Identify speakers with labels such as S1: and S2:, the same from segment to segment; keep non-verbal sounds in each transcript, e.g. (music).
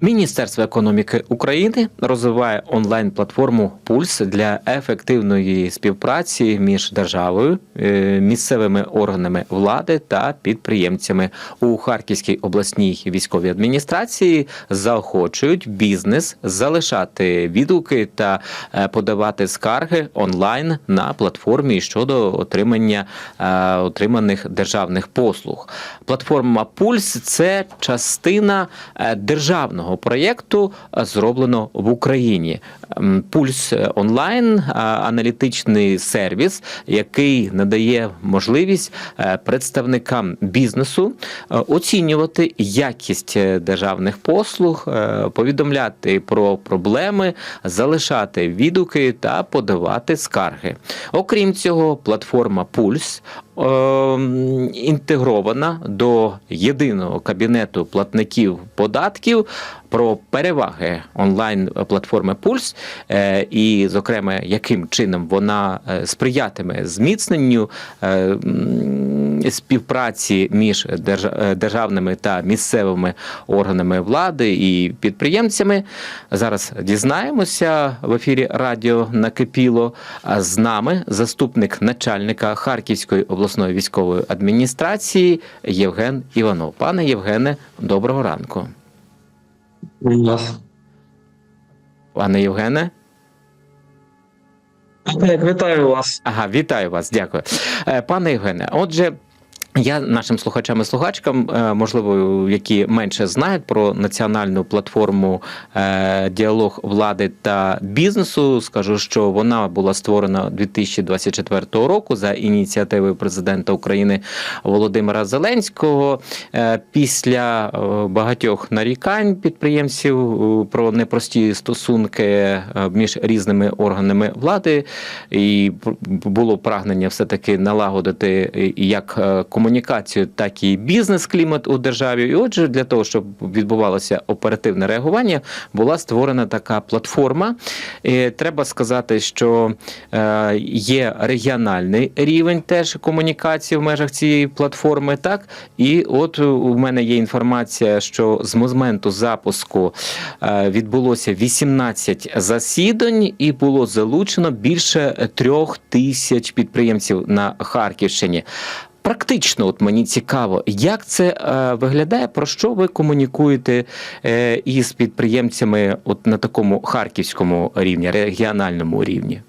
S1: Міністерство економіки України розвиває онлайн-платформу Пульс для ефективної співпраці між державою, е, місцевими органами влади та підприємцями у Харківській обласній військовій адміністрації. Заохочують бізнес залишати відгуки та е, подавати скарги онлайн на платформі щодо отримання е, отриманих державних послуг. Платформа Пульс це частина е, державного проєкту, е, зроблено в Україні. Пульс е, онлайн е, аналітичний сервіс, який надає можливість представникам бізнесу оцінювати якість державних послуг, повідомляти про проблеми, залишати відгуки та подавати скарги. Окрім цього, платформа Пульс інтегрована до єдиного кабінету платників податків про переваги онлайн платформи Пульс е, і, зокрема, яким чином вона е, сприятиме зміцненню е, співпраці між е, державними та місцевими органами влади і підприємцями. Зараз дізнаємося в ефірі Радіо Накипіло. А з нами заступник начальника Харківської обласної військової адміністрації Євген Іванов. Пане Євгене, доброго ранку. Пане Євгене.
S2: Так, вітаю вас.
S1: Ага, вітаю вас, дякую. Е, Пане Євгене, отже. Я нашим слухачам і слухачкам, е, можливо, які менше знають про національну платформу е, діалог влади та бізнесу, скажу, що вона була створена 2024 року за ініціативою президента України Володимира Зеленського. Е, Після багатьох нарікань підприємців про непрості стосунки між різними органами влади, і було прагнення все таки налагодити як е, комунікацію, так і бізнес-клімат у державі. І отже, для того, щоб відбувалося оперативне реагування, була створена така платформа. І треба сказати, що е, є регіональний рівень теж комунікації в межах цієї платформи. Так, і от у мене є інформація, що з моменту запуску е, відбулося 18 засідань, і було залучено більше трьох тисяч підприємців на Харківщині. Практично, от мені цікаво, як це е, виглядає, про що ви комунікуєте е, із підприємцями от на такому харківському рівні, регіональному рівні?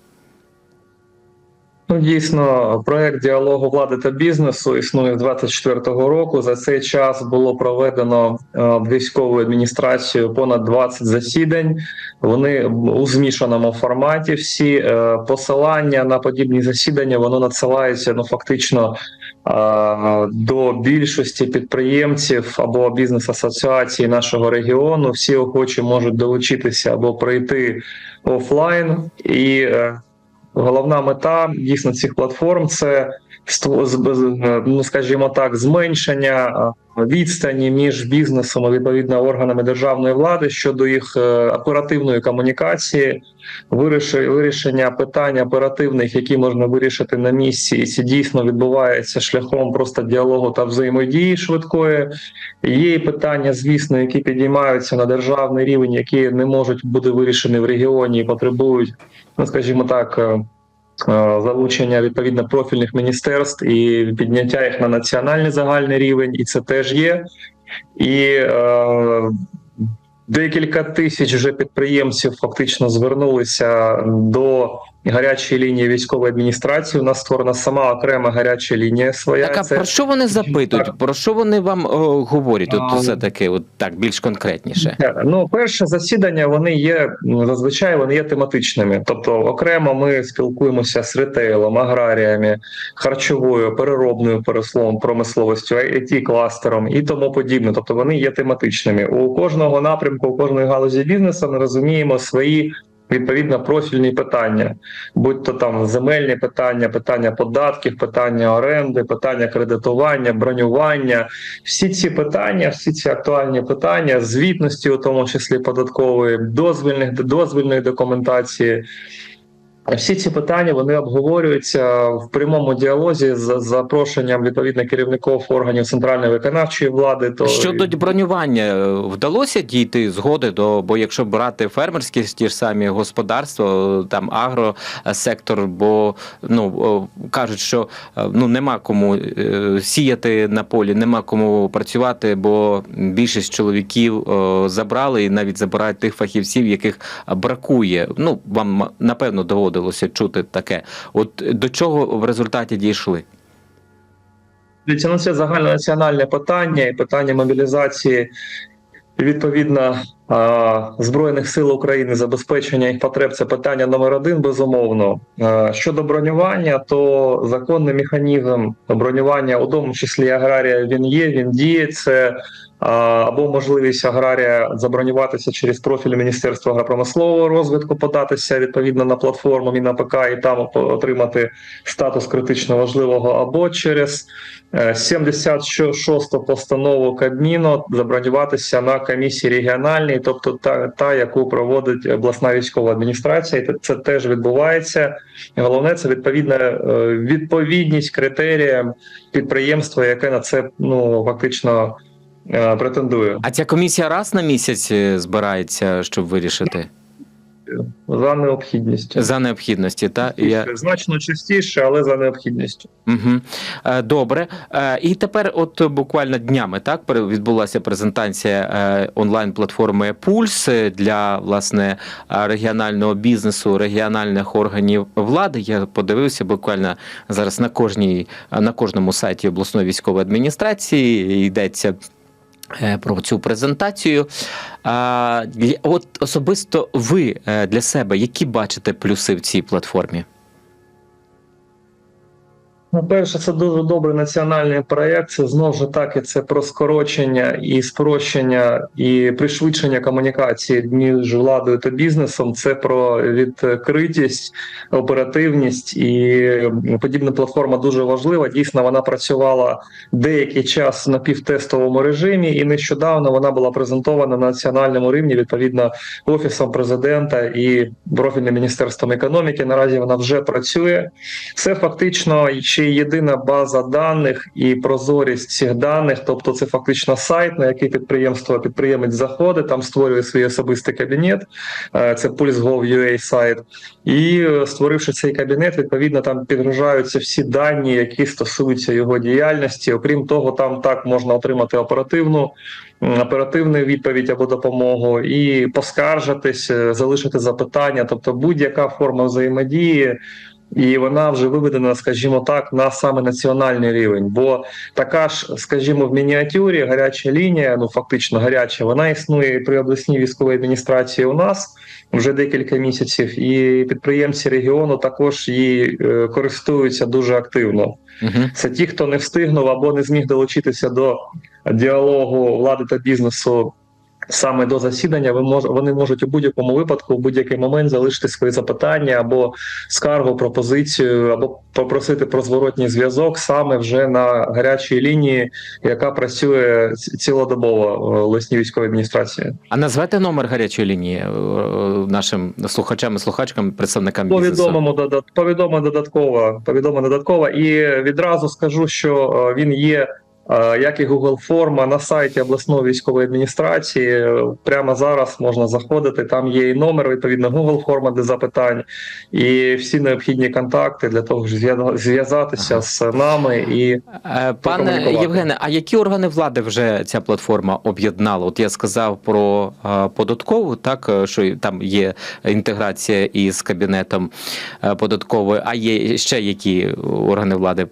S2: Ну, дійсно, проект діалогу влади та бізнесу існує з 24-го року. За цей час було проведено е, військовою адміністрацією понад 20 засідань. Вони у змішаному форматі. Всі е, посилання на подібні засідання воно надсилається ну фактично до більшості підприємців або бізнес-асоціацій нашого регіону. Всі охочі можуть долучитися або прийти офлайн і. е, Головна мета дійсно цих платформ це ну, скажімо так, зменшення е, відстані між бізнесом і відповідно органами державної влади щодо їх е, оперативної комунікації, вирішення питань оперативних, які можна вирішити на місці, і це дійсно відбувається шляхом просто діалогу та взаємодії швидкої. Є питання, звісно, які підіймаються на державний рівень, які не можуть бути вирішені в регіоні і потребують ну скажімо так, е, е, залучення відповідно профільних міністерств і підняття їх на національний загальний рівень, і це теж є. І е, декілька тисяч вже підприємців фактично звернулися до гарячої лінії військової адміністрації. У нас створена сама окрема гаряча лінія своя.
S1: Так, а
S2: Це-
S1: про що вони запитують?
S2: Так.
S1: Про що вони вам о, говорять? От
S2: А,
S1: все таки, от так більш конкретніше.
S2: Е, Ну, перше засідання вони є зазвичай вони є тематичними. Тобто, окремо ми спілкуємося з ретейлом, аграріями, харчовою, переробною пересловом, промисловістю, it кластером і тому подібне. Тобто вони є тематичними. У кожного напрямку, у кожної галузі бізнесу ми розуміємо свої. Відповідно, профільні питання, будь то там земельні питання, питання податків, питання оренди, питання кредитування, бронювання, всі ці питання, всі ці актуальні питання, звітності, у тому числі податкової, дозвільних дозвільної документації. Всі ці питання вони обговорюються в прямому діалозі з запрошенням відповідно керівників органів центральної виконавчої влади. То
S1: Щодо бронювання, е, вдалося дійти згоди до, бо якщо брати фермерські ті ж самі господарства, там агросектор, бо ну кажуть, що е, ну нема кому е, сіяти на полі, нема кому працювати, бо більшість чоловіків е, забрали і навіть забирають тих фахівців, яких бракує. Ну вам напевно доводилося чути таке. От до чого в результаті дійшли?
S2: Дивіться, ну, це загальнонаціональне питання і питання мобілізації відповідно Збройних сил України, забезпечення їх потреб це питання номер один, безумовно. Щодо бронювання, то законний механізм бронювання, у тому числі аграрія, він є, він діє. Це або можливість аграрія забронюватися через профіль Міністерства агропромислового розвитку, податися відповідно на платформу МінАПК і там отримати статус критично важливого, або через е, 76 постанову Кабміну забронюватися на комісії регіональній, тобто та, та яку проводить обласна військова адміністрація, і це- теж відбувається. Головне це відповідна е, відповідність критеріям підприємства, яке на це ну фактично е, претендує.
S1: А ця комісія раз на місяць е, збирається, щоб вирішити
S2: За необхідністю.
S1: за необхідності. Та я
S2: Значно частіше, але за необхідністю.
S1: Угу. Добре. І тепер, от буквально днями, так відбулася презентація онлайн-платформи Пульс для власне регіонального бізнесу, регіональних органів влади. Я подивився буквально зараз на кожній на кожному сайті обласної військової адміністрації йдеться. Е, Про цю презентацію. От особисто ви е, для себе які бачите плюси в цій платформі?
S2: Ну, перше, це дуже добрий національний проєкт. Це знову ж таки це про скорочення і спрощення і пришвидшення комунікації між владою та бізнесом. Це про відкритість, оперативність і подібна платформа дуже важлива. Дійсно, вона працювала деякий час на півтестовому режимі, і нещодавно вона була презентована на національному рівні відповідно офісом президента і профільним міністерством економіки. Наразі вона вже працює. Це фактично й єдина база даних і прозорість цих даних. Тобто, це фактично сайт, на який підприємство підприємець заходить, там створює свій особистий кабінет. Е, Це Pulse.gov.ua сайт. І е, створивши цей кабінет, відповідно там підгружаються всі дані, які стосуються його діяльності. Окрім того, там так можна отримати оперативну. Оперативну відповідь або допомогу, і поскаржитись, е, залишити запитання, тобто будь-яка форма взаємодії, і вона вже виведена, скажімо так, на саме національний рівень. Бо така ж, скажімо, в мініатюрі гаряча лінія, ну фактично гаряча, вона існує при обласній військовій адміністрації у нас вже декілька місяців, і підприємці регіону також її е, користуються дуже активно.
S1: Угу.
S2: Це ті, хто не встигнув або не зміг долучитися до діалогу влади та бізнесу. Саме до засідання ви мож, вони можуть у будь-якому випадку, у будь-який момент залишити свої запитання або скаргу, пропозицію, або попросити про зворотній зв'язок саме вже на гарячій лінії, яка працює цілодобово в обласній військовій адміністрації.
S1: А назвете номер гарячої лінії е, нашим слухачам і слухачкам, представникам бізнесу?
S2: Повідомимо додат повідомо додатково. Повідомо додатково. І відразу скажу, що е, він є. Е, Як і Google форма на сайті обласної військової адміністрації, Е, прямо зараз можна заходити. Там є і номер, відповідно, Google форма для запитань, і всі необхідні контакти для того, щоб зв'я- зв'язатися
S1: Ага.
S2: з нами. І
S1: Е, Пане Євгене, а які органи влади вже ця платформа об'єднала? От я сказав про податкову, так що там є інтеграція із кабінетом податкової, а є ще які органи влади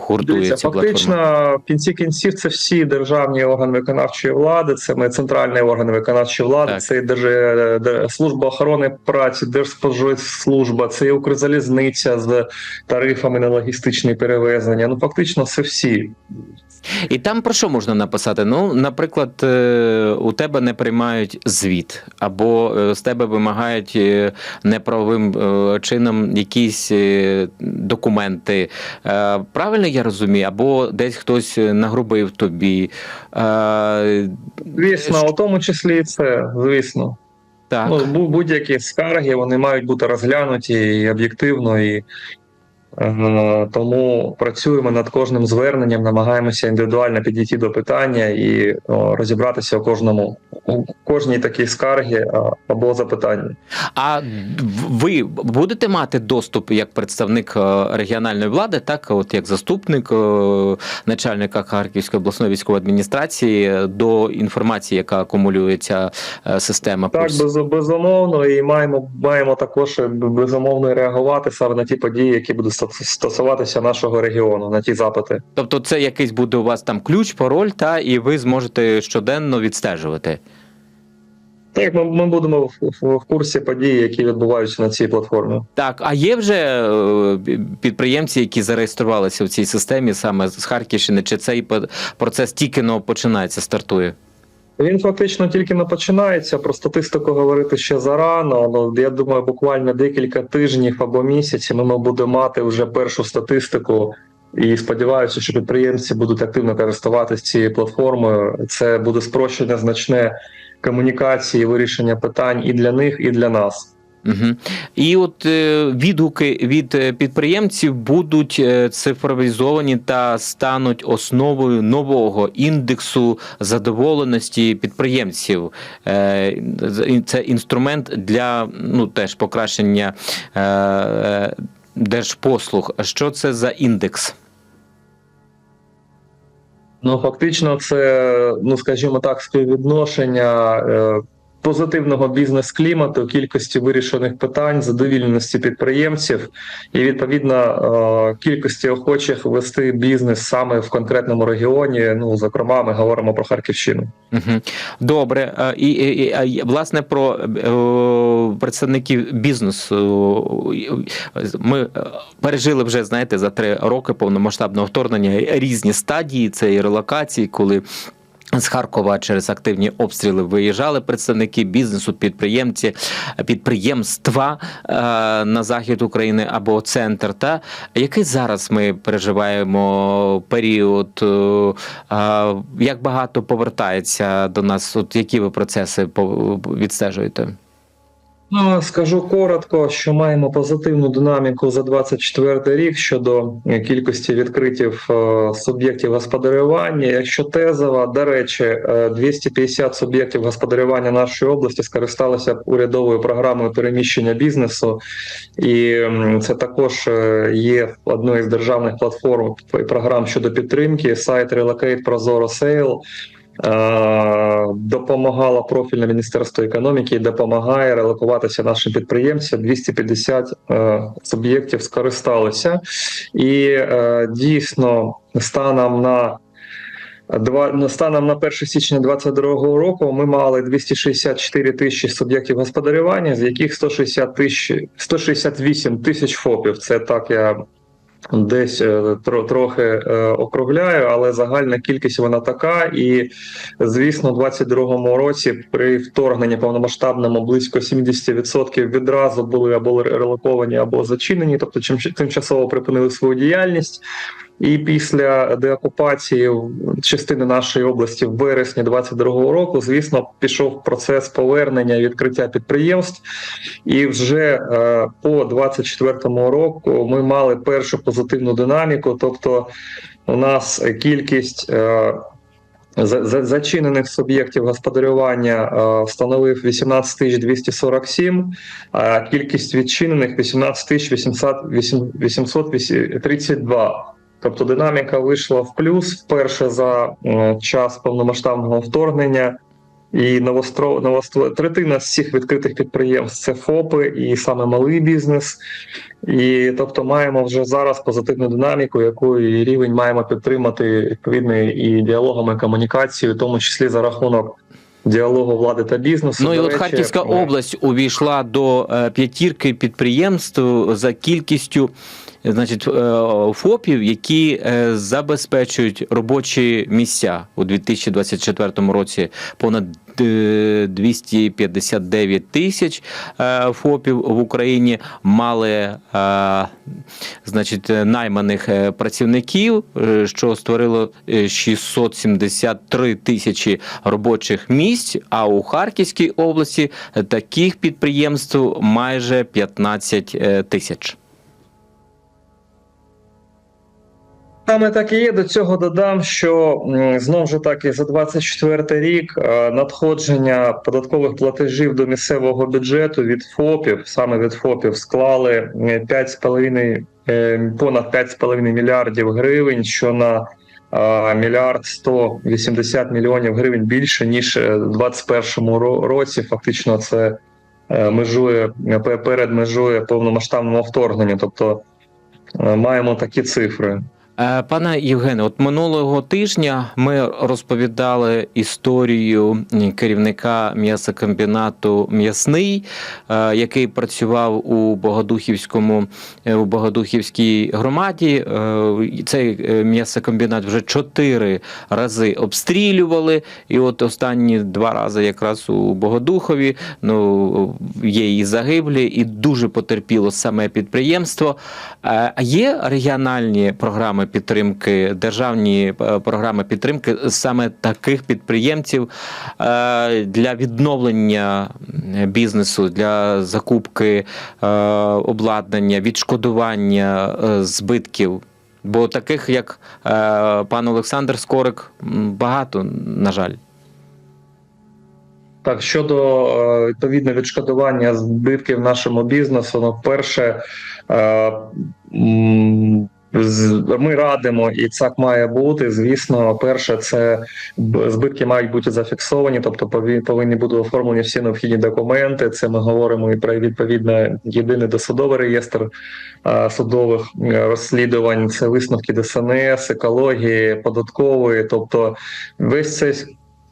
S1: гуртують цю платформу?
S2: Фактично, в кінці кінців це всі державні органи виконавчої влади. Це ми центральний орган виконавчої влади,
S1: Так.
S2: це і Держ... Служба охорони праці, Держспоживслужба, це і Укрзалізниця з тарифами на логістичні перевезення. Ну фактично, це всі.
S1: І там про що можна написати? Ну, наприклад, е, у тебе не приймають звіт, або е, з тебе вимагають е, неправовим чином якісь документи. Правильно я розумію? Або десь хтось нагрубив тобі.
S2: Звісно, у тому числі і це, звісно.
S1: Так.
S2: Ну, будь-які скарги вони мають бути розглянуті і об'єктивно, і тому працюємо над кожним зверненням, намагаємося індивідуально підійти до питання і розібратися у кожному у кожній такій скаргі або запитанні.
S1: А ви будете мати доступ як представник е, регіональної влади, так от як заступник е, начальника Харківської обласної військової адміністрації е, до інформації, яка акумулюється е, система
S2: Так, без, безумовно, і маємо маємо також е, безумовно реагувати саме на ті події, які будуть ста- стосуватися нашого регіону, на ті запити.
S1: Тобто, це якийсь буде у вас там ключ, пароль, та і ви зможете щоденно відстежувати.
S2: Так, ми, ми будемо в, в, в курсі подій, які відбуваються на цій платформі.
S1: Так, а є вже е, підприємці, які зареєструвалися в цій системі саме з Харківщини, чи цей процес тільки починається, стартує?
S2: Він фактично тільки не починається. Про статистику говорити ще зарано. Ну я думаю, буквально декілька тижнів або місяців ми будемо мати вже першу статистику. І сподіваюся, що підприємці будуть активно користуватися цією платформою. Це буде спрощення значне комунікації, вирішення питань і для них, і для нас.
S1: Угу. І от е, відгуки від е, підприємців будуть е, цифровізовані та стануть основою нового індексу задоволеності підприємців. Це інструмент для ну теж покращення держпослуг. Що це за індекс?
S2: Ну фактично, це ну скажімо так, співвідношення позитивного бізнес-клімату, кількості вирішених питань, задовільності підприємців і відповідно е, кількості охочих вести бізнес саме в конкретному регіоні. Ну зокрема, ми говоримо про Харківщину.
S1: Добре, Е, і, і, і власне про е, представників бізнесу. Ми пережили вже, знаєте, за три роки повномасштабного вторгнення різні стадії цієї релокації, коли. З Харкова через активні обстріли виїжджали представники бізнесу, підприємці, підприємства е, на захід України або центр. Та який зараз ми переживаємо період? е, як багато повертається до нас? От які ви процеси відстежуєте?
S2: Ну, скажу коротко, що маємо позитивну динаміку за 24 рік щодо е, кількості відкритів е, суб'єктів господарювання. Якщо тезово, до речі, е, 250 суб'єктів господарювання нашої області скористалися урядовою програмою переміщення бізнесу, і це також е, є одною з державних платформ і програм щодо підтримки. Сайт Relocate Prozoro Sale е, допомагало профільне міністерство економіки і допомагає релокуватися нашим підприємцям. 250 е, суб'єктів скористалися, і е, дійсно станом на Два ну, станом на 1 січня 2022 року ми мали 264 тисячі суб'єктів господарювання, з яких 160 тисяч 168 тисяч ФОПів. Це так я десь е, трохи е, округляю, але загальна кількість вона така. І звісно, у 2022 році при вторгненні повномасштабному близько 70% відразу були або релоковані, або зачинені, тобто чим тимчасово припинили свою діяльність. І після деокупації частини нашої області в вересні 22-го року, звісно, пішов процес повернення і відкриття підприємств. І вже е, по 24-му року ми мали першу позитивну динаміку. Тобто, у нас кількість е, за- за- зачинених суб'єктів господарювання е, становив 18 тисяч 247, а кількість відчинених 18 тисяч 832. Тобто динаміка вийшла в плюс вперше за е, час повномасштабного вторгнення. І новостро новостро третина з всіх відкритих підприємств це ФОПи і саме малий бізнес. І тобто маємо вже зараз позитивну динаміку, яку і рівень маємо підтримати відповідно і діалогом, і комунікацією, в тому числі за рахунок діалогу влади та бізнесу.
S1: Ну і
S2: До
S1: от
S2: речі,
S1: Харківська
S2: е,
S1: область увійшла до е, п'ятірки підприємств за кількістю значить, е, ФОПів, які е, забезпечують робочі місця у 2024 році понад е, 259 тисяч е, ФОПів в Україні мали значить, найманих працівників, що створило е, 673 тисячі робочих місць. А у Харківській області таких підприємств майже 15 е, тисяч.
S2: Саме так і є. До цього додам, що м, знов же таки за 24 рік е, надходження податкових платежів до місцевого бюджету від ФОПів, саме від ФОПів, склали е, 5,5, е, понад 5,5 мільярдів гривень, що на е, мільярд 180 мільйонів гривень більше ніж в 2021 році. Фактично, це межує пе- перед межує повномасштабного вторгнення. Тобто маємо такі цифри.
S1: Е, Пане Євгене, от минулого тижня ми розповідали історію керівника м'ясокомбінату М'ясний, е, який працював у Богодухівському е, у Богодухівській громаді. Цей м'ясокомбінат вже чотири рази обстрілювали, і от останні два рази якраз у Богодухові ну є і загиблі, і дуже потерпіло саме підприємство. А є регіональні програми підтримки, державні е, програми підтримки саме таких підприємців е, для відновлення бізнесу, для закупки е, обладнання, відшкодування збитків? Бо таких, як пан Олександр Скорик, багато, на жаль.
S2: Так, щодо відповідно відшкодування збитків нашому бізнесу, ну, перше, ми радимо, і так має бути. Звісно, перше, це збитки мають бути зафіксовані, тобто повинні бути оформлені всі необхідні документи. Це ми говоримо і про відповідно єдиний досудовий реєстр судових розслідувань, це висновки ДСНС, екології, податкової, тобто весь цей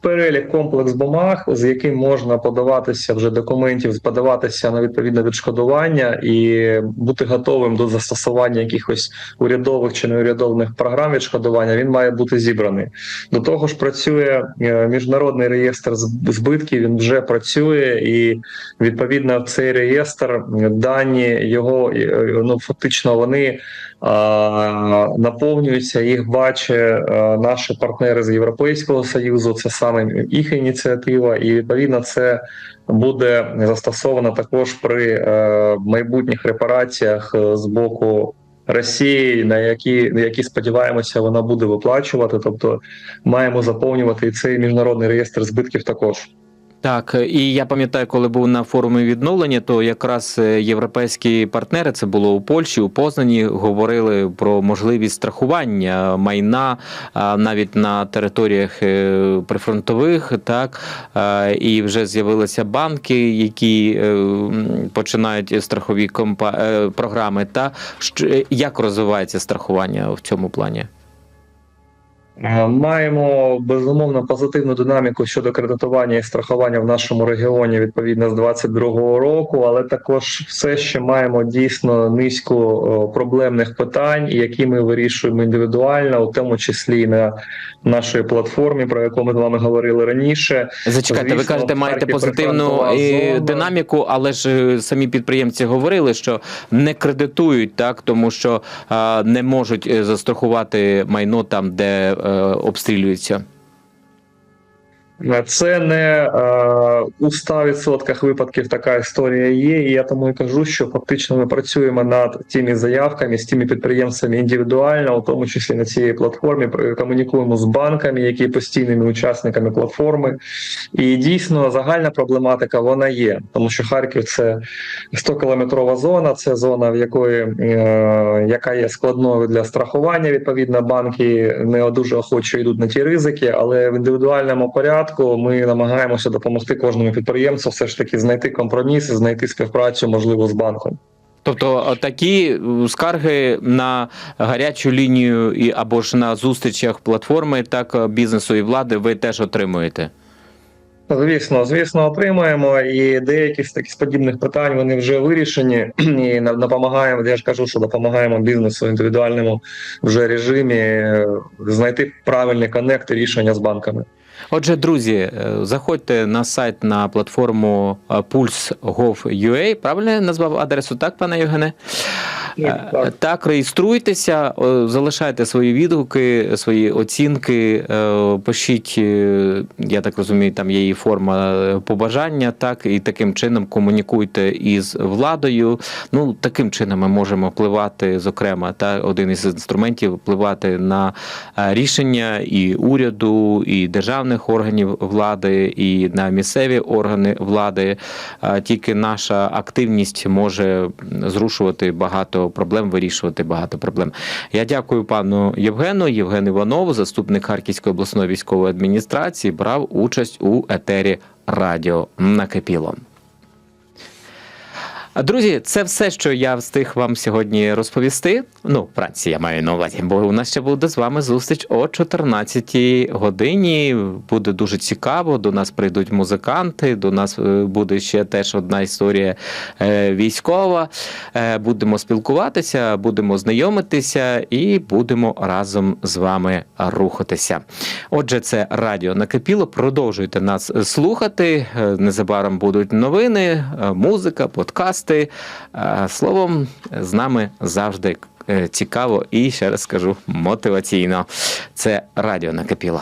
S2: перелік комплекс бумаг, з яким можна подаватися вже документів, подаватися на відповідне відшкодування і бути готовим до застосування якихось урядових чи неурядових програм відшкодування. Він має бути зібраний. До того ж, працює е, міжнародний реєстр збитків. Він вже працює, і відповідно в цей реєстр е, дані його е, ну фактично вони а, наповнюються. Їх бачать е, наші партнери з Європейського союзу. Це саме їх ініціатива, і відповідно це буде застосовано також при е, майбутніх репараціях е, з боку. Росії, на які на які сподіваємося, вона буде виплачувати. Тобто маємо заповнювати цей міжнародний реєстр збитків також.
S1: Так, і я пам'ятаю, коли був на форумі відновлення, то якраз е, європейські партнери, це було у Польщі, у Познані, говорили про можливість страхування майна навіть на територіях е, прифронтових, так і вже з'явилися банки, які е, починають страхові компа... програми. Та як розвивається страхування в цьому плані?
S2: Е, Маємо безумовно позитивну динаміку щодо кредитування і страхування в нашому регіоні відповідно з 22-го року, але також все ще маємо дійсно низку проблемних питань, які ми вирішуємо індивідуально, у тому числі і на нашій платформі, про яку ми з вами говорили раніше.
S1: Зачекайте, ви кажете, маєте позитивну
S2: зона.
S1: динаміку, але ж е, самі підприємці говорили, що не кредитують, так тому що е, не можуть е, застрахувати майно там, де обстрілюється.
S2: Це не е, у 100% випадків така історія є. І я тому і кажу, що фактично ми працюємо над тими заявками з тими підприємцями індивідуально, у тому числі на цій платформі. Комунікуємо з банками, які постійними учасниками платформи. І дійсно загальна проблематика вона є, тому що Харків це 100-кілометрова зона. Це зона, в якої е, яка є складною для страхування. Відповідно, банки не дуже охоче йдуть на ті ризики, але в індивідуальному порядку ми намагаємося допомогти кожному підприємцю все ж таки знайти компроміс, знайти співпрацю можливо з банком.
S1: Тобто е, такі е, скарги на гарячу лінію і або ж на зустрічах платформи, так е, бізнесу і влади, ви теж отримуєте.
S2: Звісно, звісно, отримаємо. І деякі з таких подібних питань вони вже вирішені. (clears throat) І допомагаємо. Я ж кажу, що допомагаємо бізнесу в індивідуальному вже режимі знайти правильні коннекти рішення з банками.
S1: Отже, друзі, е, заходьте на сайт на платформу е, Pulse.gov.ua. Правильно я назвав адресу, так, пане Євгене? Е,
S2: Так.
S1: Реєструйтеся, залишайте свої відгуки, свої оцінки, е, пишіть, е, я так розумію, там є і форма побажання, так, і таким чином комунікуйте із владою. Ну, таким чином ми можемо впливати, зокрема, та один із інструментів впливати на рішення і уряду, і державних органів влади, і на місцеві органи влади. Тільки наша активність може зрушувати багато проблем, вирішувати багато проблем. Я дякую пану Євгену. Євген Іванов, заступник Харківської обласної військової адміністрації, брав участь у етері радіо накипіло. Друзі, це все, що я встиг вам сьогодні розповісти. Ну, вранці я маю на увазі, бо у нас ще буде з вами зустріч о 14 годині. Буде дуже цікаво. До нас прийдуть музиканти. До нас е, буде ще теж одна історія е, військова. Е, Будемо спілкуватися, будемо знайомитися і будемо разом з вами рухатися. Отже, це радіо накипіло. Продовжуйте нас слухати. Незабаром будуть новини, музика, подкасти. Е, Словом, з нами завжди е, цікаво і ще раз скажу мотиваційно. Це радіо накипіло.